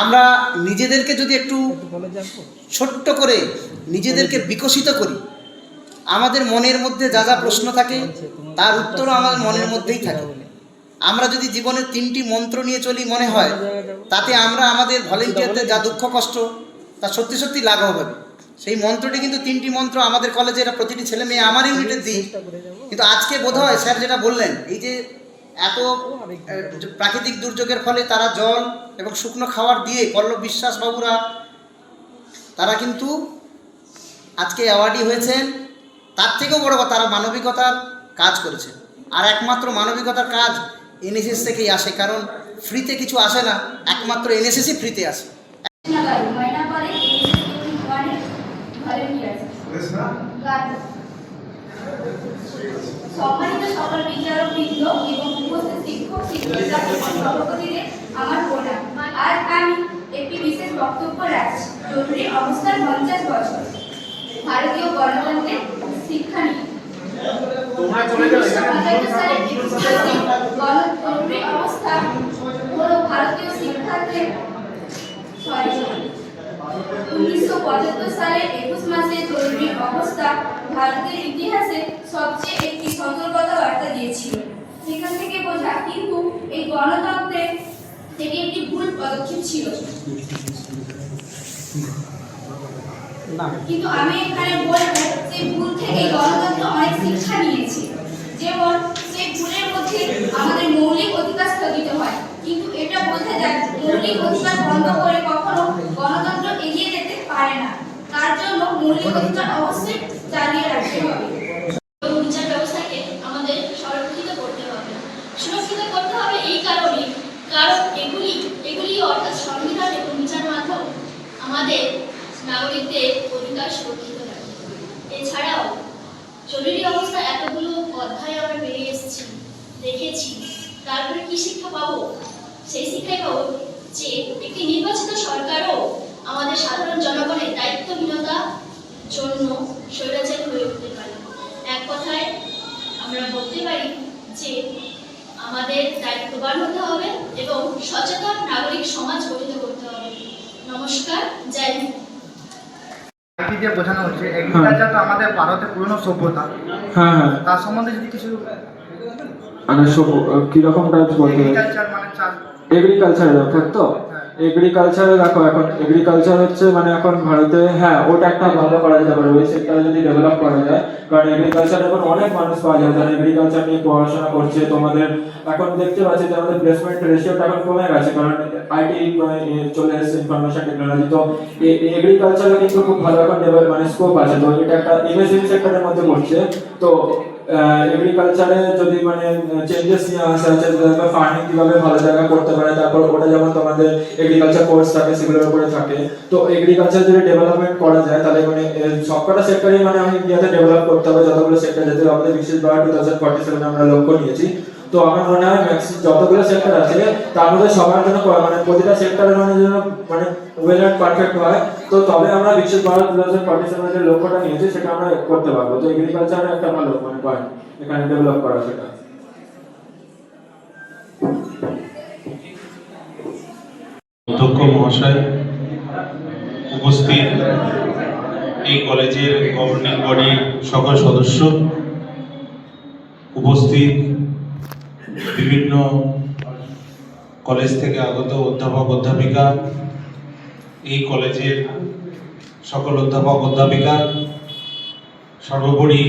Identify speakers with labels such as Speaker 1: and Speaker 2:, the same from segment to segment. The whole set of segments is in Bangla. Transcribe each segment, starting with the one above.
Speaker 1: আমরা নিজেদেরকে যদি একটু ছোট্ট করে নিজেদেরকে বিকশিত করি, আমাদের মনের মধ্যে যা যা প্রশ্ন থাকে, তার উত্তরও আমাদের মনের মধ্যেই থাকে। আমরা যদি জীবনের তিনটি মন্ত্র নিয়ে চলি মনে হয়, তাতে আমরা আমাদের ভলেন্টিয়ারদের যা দুঃখ, কষ্ট, তা সত্যি সত্যি লাঘব হবে। সেই মন্ত্রটি কিন্তু তিনটি মন্ত্র আমাদের কলেজে, এটা প্রতিটি ছেলে মেয়ে, আমার ইউনিটের দিই। কিন্তু আজকে বোধ হয় স্যার যেটা বললেন, এই যে এত প্রাকৃতিক দুর্যোগের ফলে তারা জল এবং শুকনো খাবার দিয়ে পল্লব বিশ্বাস বাবুরা তারা কিন্তু আজকে অ্যাওয়ার্ডই হয়েছেন। তার থেকেও বড় কথা তারা মানবিকতার কাজ করেছে। আর একমাত্র মানবিকতার কাজ এনএসএস থেকেই আসে কারণ ফ্রিতে কিছু আসে না একমাত্র এনএসএসই ফ্রিতে আসে।
Speaker 2: সম্মানিত সকল বিচারক বৃন্দ এবং শিক্ষক আমার প্রণাম। আজ আমি একটি বিশেষ বক্তব্য রাখছি জরুরি অবস্থার পঞ্চাশ বছর। ভারতীয় শিক্ষা নিয়ে। অবস্থা হলো ভারতীয় উনিশশো পঁচাত্তর সালে একুশ মাসে জরুরি অবস্থা ভারতের ইতিহাসে সবচেয়ে একটি সতর্কতা বার্তা দিয়েছিল। সেখান থেকে বোঝা কিন্তু এই গণতন্ত্রের থেকে একটি ভুল পদক্ষেপ ছিল। কিন্তু আমি এখানে বলব সেই ভুল থেকে গণতন্ত্র অনেক শিক্ষা নিয়েছে। যেমন সেই ভুলের মধ্যে আমাদের মৌলিক অধিকার স্থগিত হয় কিন্তু এটা বোঝা যায় মৌলিক অধিকার বন্ধ করে কখনো গণতন্ত্র এগিয়ে যেতে পারে না তার জন্য মৌলিক অধিকার অবশ্যই চালিয়ে রাখতে হবে
Speaker 3: এবং বিচার ব্যবস্থাকে আমাদের সংরক্ষিত করতে হবে সুরক্ষিত করতে হবে এই কারণে কারণ এগুলি এগুলি অর্থাৎ সংবিধান এবং বিচার মাধ্যম আমাদের নাগরিকদের অধিকার সুরক্ষিত রাখে। এছাড়াও জরুরি অবস্থা এতগুলো অধ্যায় আমরা পেয়ে এসেছি, দেখেছি। তারপরে কি শিক্ষা পাবো? সেই শিক্ষাই পাবো যে একটি নির্বাচিত সরকারও আমাদের সাধারণ জনগণের দায়িত্বহীনতা জন্য স্বৈরাচারী হয়ে উঠতে পারে। এক কথায় আমরা বলতে পারি যে আমাদের দায়িত্ববান হতে হবে এবং সচেতন নাগরিক সমাজ গঠিত করতে হবে। নমস্কার জয় হিন্দ।
Speaker 4: আইটি দিয়ে বোঝানো হচ্ছে এগ্রিকালচার তো আমাদের ভারতের পুরনো সভ্যতা।
Speaker 5: হ্যাঁ হ্যাঁ।
Speaker 4: তার সম্বন্ধে যদি কিছু
Speaker 5: মানে সব কীরকম টাইপস বলতে
Speaker 4: এগ্রিকালচার মানে চাষ।
Speaker 5: এগ্রিকালচারের অর্থাৎ তো? এগ্রিকালচারে দেখো, এখন এগ্রিকালচার হচ্ছে মানে এখন ভারতে হ্যাঁ ওটা একটা ভালো করা যেতে পারে, ওই সেক্টরে যদি ডেভেলপ করা যায়, কারণ এগ্রিকালচার এখন অনেক মানুষ পাওয়া যায়, যারা এগ্রিকালচার নিয়ে পড়াশোনা করছে, তোমাদের, এখন দেখতে পাচ্ছি যে আমাদের প্লেসমেন্ট রেশিওটা এখন কমে গেছে, কারণ আইটি চলে এসেছে ইনফরমেশন টেকনোলজি তো এগ্রিকালচারে কিন্তু খুব ভালো এখন ডেভেলপ মানে স্কোপ আছে, তো এটা একটা এমএসএমই সেক্টরের মধ্যে পড়ছে, তো এগ্রিকালচারে যদি মানে চেঞ্জেস নিয়ে আসা আছে ফার্মিং কীভাবে ভালো জায়গা করতে পারে, তারপর ওটা যেমন তোমাদের এগ্রিকালচার কোর্স থাকে, সেগুলোর উপরে থাকে। তো এগ্রিকালচার যদি ডেভেলপমেন্ট করা যায়, তাহলে মানে সবকটা সেক্টরে মানে আমি ইন্ডিয়াতে ডেভেলপ করতে হবে, যতগুলো সেক্টর যাতে আমাদের বিশেষ ভাবে টু থাউজেন্ড ফর্টি সেভেন আমরা লক্ষ্য নিয়েছি। তো আমার মনে হয় ম্যাক্সি যতগুলো সেক্টর আছে, তার মধ্যে সবার জন্য মানে প্রতিটা সেক্টরের মানে যেন মানে ওয়েল অ্যান্ড পারফেক্ট হয়। তো তবে আমরা বিশেষ ভারত থাউজেন্ড ফর্টি যে লক্ষ্যটা নিয়েছি, সেটা আমরা করতে পারব। তো এগ্রিকালচার একটা ভালো মানে পয়েন্ট এখানে ডেভেলপ করা সেটা।
Speaker 6: অধ্যক্ষ মহাশয় উপস্থিত এই কলেজের গভর্নিং বডি সকল সদস্য উপস্থিত। বিভিন্ন কলেজ থেকে আগত অধ্যাপক, অধ্যাপিকা, এই কলেজের সকল অধ্যাপক, অধ্যাপিকা, সর্বোপরি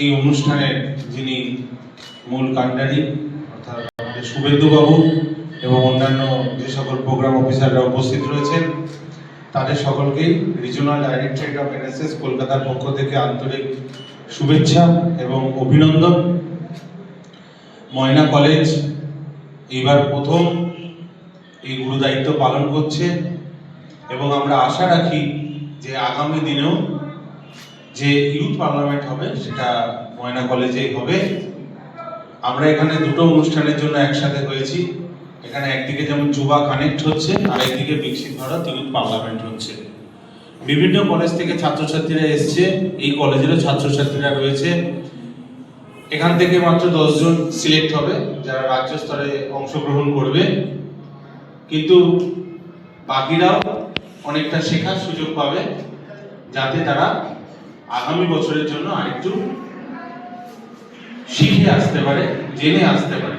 Speaker 6: এই অনুষ্ঠানের যিনি মূল কাণ্ডারি, অর্থাৎ আমাদের শুভেন্দুবাবু এবং অন্যান্য যে সকল প্রোগ্রাম অফিসাররা উপস্থিত রয়েছেন, তাদের সকলকেই রিজনাল ডাইরেক্টরেট অফ এনএসএস কলকাতার পক্ষ থেকে আন্তরিক শুভেচ্ছা এবং অভিনন্দন। ময়না কলেজ, এইবার প্রথম এই গুরুদায়িত্ব পালন করছে এবং আমরা আশা রাখি যে আগামী দিনেও যে ইউথ পার্লামেন্ট হবে সেটা ময়না কলেজেই হবে। আমরা এখানে দুটো অনুষ্ঠানের জন্য একসাথে হয়েছি। এখানে একদিকে যেমন যুবা কানেক্ট হচ্ছে, আর একদিকে বিকশিত ভারত ইউথ পার্লামেন্ট হচ্ছে। বিভিন্ন কলেজ থেকে ছাত্রছাত্রীরা এসছে, এই কলেজেরও ছাত্রছাত্রীরা রয়েছে। এখান থেকে মাত্র দশজন সিলেক্ট হবে, যারা রাজ্য স্তরে অংশগ্রহণ করবে। কিন্তু বাকিরাও অনেকটা শেখার সুযোগ পাবে, যাতে তারা আগামী বছরের জন্য আরেকটু শিখে আসতে পারে, জেনে আসতে পারে।